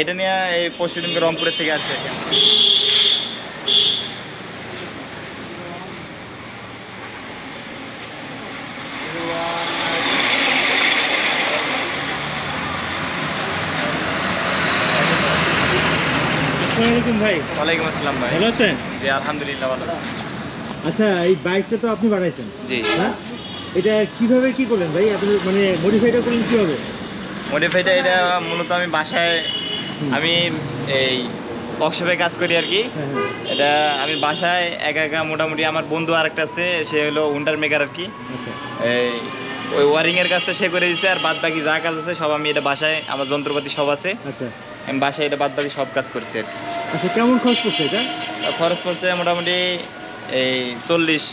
এটা নিয়ে এই পরশু দিনকে রংপুরের থেকে আসছে। ভাই। ওয়ালাইকুম আসসালাম ভাই। ভালো আছেন? জি আলহামদুলিল্লাহ ভালো আচ্ছা এই বাইকটা তো আপনি বানাইছেন। জি। হ্যাঁ? এটা কীভাবে কি করলেন ভাই? এত মানে মডিফাইটা করলেন কীভাবে? মডিফাইটা এটা মূলত আমি বাসায় আমি এই ওয়ার্কশপে কাজ করি আর কি। হ্যাঁ হ্যাঁ। এটা আমি বাসায় একা একা মোটামুটি আমার বন্ধু আরেকটা আছে সে হলো উন্ডার মেকার আর কি। আচ্ছা। এই ওই ওয়ারিং এর কাজটা সে করে দিছে আর বাদ বাকি যা কাজ আছে সব আমি এটা বাসায় আমার যন্ত্রপাতি সব আছে। আচ্ছা। আমি বাসায় এটা বাদ বাকি সব কাজ করছি আর। আচ্ছা কেমন খরচ পড়ছে এটা? খরচ পড়ছে মোটামুটি এই চল্লিশ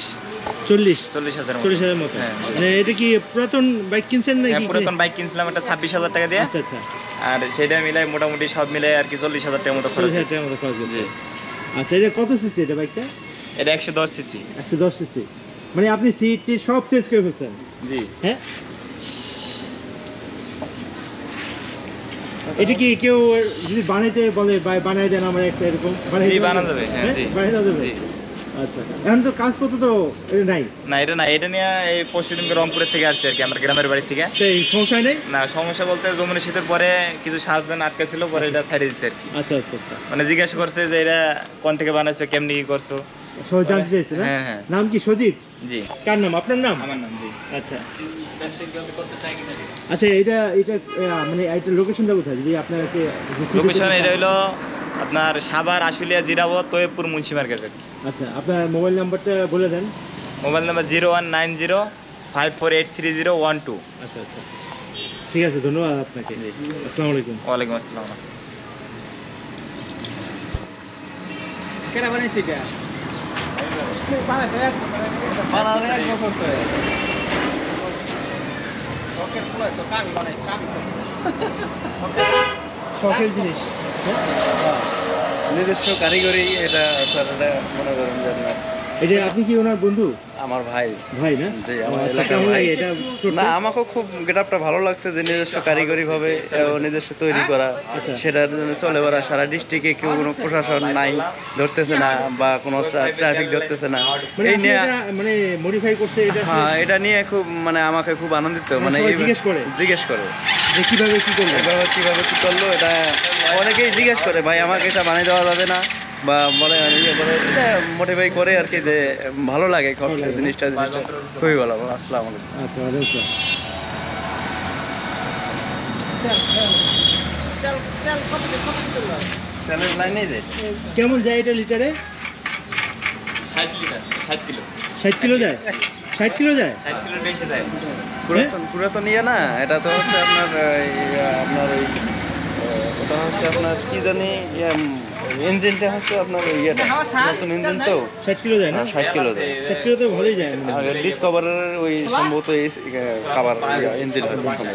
চল্লিশ? চল্লিশ হাজার চল্লিশ হাজার মতো। হ্যাঁ। মানে এটা কি পুরাতন বাইক কিনছেন নাকি? পুরাতন বাইক কিনছিলাম একটা ছাব্বিশ হাজার টাকা দিয়ে। আচ্ছা আচ্ছা। আর সেটা মিলাই মোটামুটি সব মিলাই আর কি চল্লিশ হাজার টাকার মতো খরচ হাজার হয়েছে। মতো খরচ গেছে আচ্ছা এটা কত সিসি এটা বাইকটা এটা একশো দশ সিসি একশো দশ সিসি মানে আপনি সিট টিট সব চেঞ্জ করে ফেলছেন? জি। হ্যাঁ? এটা কি কেউ যদি বানাইতে বলে বানাই দেন আমার একটা এরকম? বানাই পারবেন? যাবে, হ্যাঁ, জি। বানাই দেওয়া যাবে। আচ্ছা। এখন তো কাজপত্র তো এটা নাই? না এটা না এটা নিয়ে এই দিনকে রংপুরের থেকে আসছে আর কি আমার গ্রামের বাড়ি থেকে। তো এই সমস্যা নেই? না সমস্যা বলতে জমুনি শীতের পরে কিছু সাতজন আটকে ছিল পরে এটা ছাড়িয়ে দিচ্ছে আর কি। আচ্ছা আচ্ছা আচ্ছা। মানে জিজ্ঞাসা করছে যে এটা কোন থেকে বানাইছো কেমনি কি করছ? সবাই জানতে চাইছে না? হ্যাঁ, হ্যাঁ। নাম কি সজীব? জি। কার নাম? আপনার নাম? আমার নাম জি। আচ্ছা। আচ্ছা এটা এটা মানে এটা লোকেশনটা কোথায়? যদি আপনাকে যদি লোকেশন এটা। হলো আপনার সাভার আশুলিয়া জিরাবত তৈবপুর মুন্সি মার্কেট আর কি। আচ্ছা আপনার মোবাইল নাম্বারটা বলে দেন। Mobile number zero one nine zero five four eight three zero one two. আচ্ছা আচ্ছা। ঠিক আছে ধন্যবাদ আপনাকে। আসসালামু আলাইকুম। ওয়ালাইকুম আসসালাম। কেনা বানাইছি এটা? শখের জিনিস। নিজস্ব কারিগরি এটা স্যার এটা মনে করেন যে আপনার এটা আপনি কি ওনার বন্ধু? আমার ভাই। ভাই না? জি, আমার আচ্ছা, এলাকার ভাই। না আমাকেও খুব গেটআপটা ভালো লাগছে যে নিজস্ব কারিগরি ভাবে নিজস্ব তৈরি করা। আচ্ছা। সেটার জন্য চলে বেড়া সারা ডিস্ট্রিক্টে কেউ কোনো প্রশাসন নাই ধরতেছে না বা কোনো ট্রাফিক ধরতেছে না। মানে এই নিয়ে এটা মানে মডিফাই করতে এটা হ্যাঁ এটা নিয়ে খুব মানে আমাকে খুব আনন্দিত। মানে জিজ্ঞেস করে? জিজ্ঞেস করে। যে কীভাবে কি এভাবে কীভাবে কি করল এটা অনেকেই জিজ্ঞেস করে ভাই আমাকে এটা বানিয়ে দেওয়া যাবে না? বা বলে ইয়ে করে এটা মোটিফাই করে আর কি যে ভালো লাগে জিনিসটা জিনিসটা। খুবই ভালো আসসালামু আলাইকুম। আচ্ছা। তেলের লাইনেই যাই কেমন যায় এটা লিটারে? ষাট লিটার ষাট কিলো। ষাট কিলো যায়? ষাট কিলো যায়? ষাট কিলোর বেশি যায় পুরাতন পুরাতন ইয়ে না এটা তো হচ্ছে আপনার আপনার ওই ওটা হচ্ছে আপনার কি জানি ইঞ্জিনটা হচ্ছে আপনার ওই ইয়েটা নতুন ইঞ্জিন তো। ষাট কিলো যায় না? ষাট কিলো যায়। ষাট কিলো তো ভালোই যায় মনে। ডিসকভারের ওই সম্ভবত এই কাবার ইঞ্জিন হয়তো থাকে